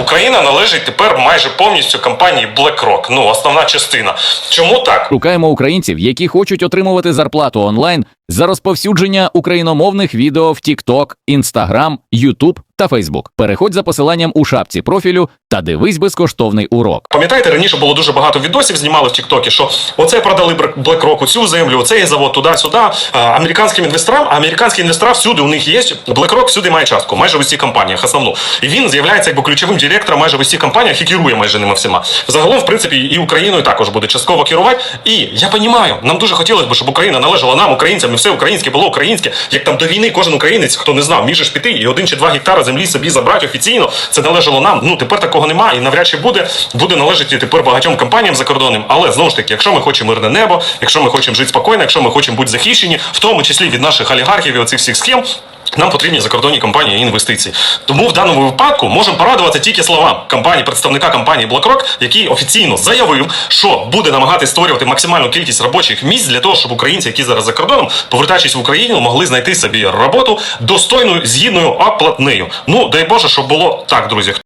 Україна належить тепер майже повністю компанії BlackRock. Ну, основна частина. Чому так? Шукаємо українців, які хочуть отримувати зарплату онлайн за розповсюдження україномовних відео в TikTok, Instagram, YouTube та Facebook. Переходь за посиланням у шапці профілю та дивись безкоштовний урок. Пам'ятаєте, раніше було дуже багато відосів, знімали в Тіктокі, що оце продали BlackRock цю землю, оцей завод туди-сюди. Американським інвесторам, а американські інвестора всюди у них є. BlackRock всюди має частку, майже в усіх компаніях основну. І він з'являється якби ключовим директором майже в усіх компаніях і керує майже ними всіма. Загалом, в принципі, і Україною також буде частково керувати. І я розумію, нам дуже хотілося б, щоб Україна належала нам, українцям, все українське було українське. Як там до війни кожен українець, хто не знав, міжеш піти і один чи два гектара землі собі забрати офіційно. Це належало нам. Ну тепер такого немає і навряд чи буде. Буде належати тепер багатьом компаніям закордонним. Але знову ж таки, якщо ми хочемо мирне небо, якщо ми хочемо жити спокійно, якщо ми хочемо бути захищені, в тому числі від наших олігархів і оцих всіх схем. Нам потрібні закордонні компанії і інвестиції. Тому в даному випадку можемо порадувати тільки словам компанії, представника компанії BlackRock, який офіційно заявив, що буде намагатись створювати максимальну кількість робочих місць для того, щоб українці, які зараз за кордоном, повертаючись в Україну, могли знайти собі роботу достойною, згідною оплатнею. Ну дай Боже, щоб було так, друзі.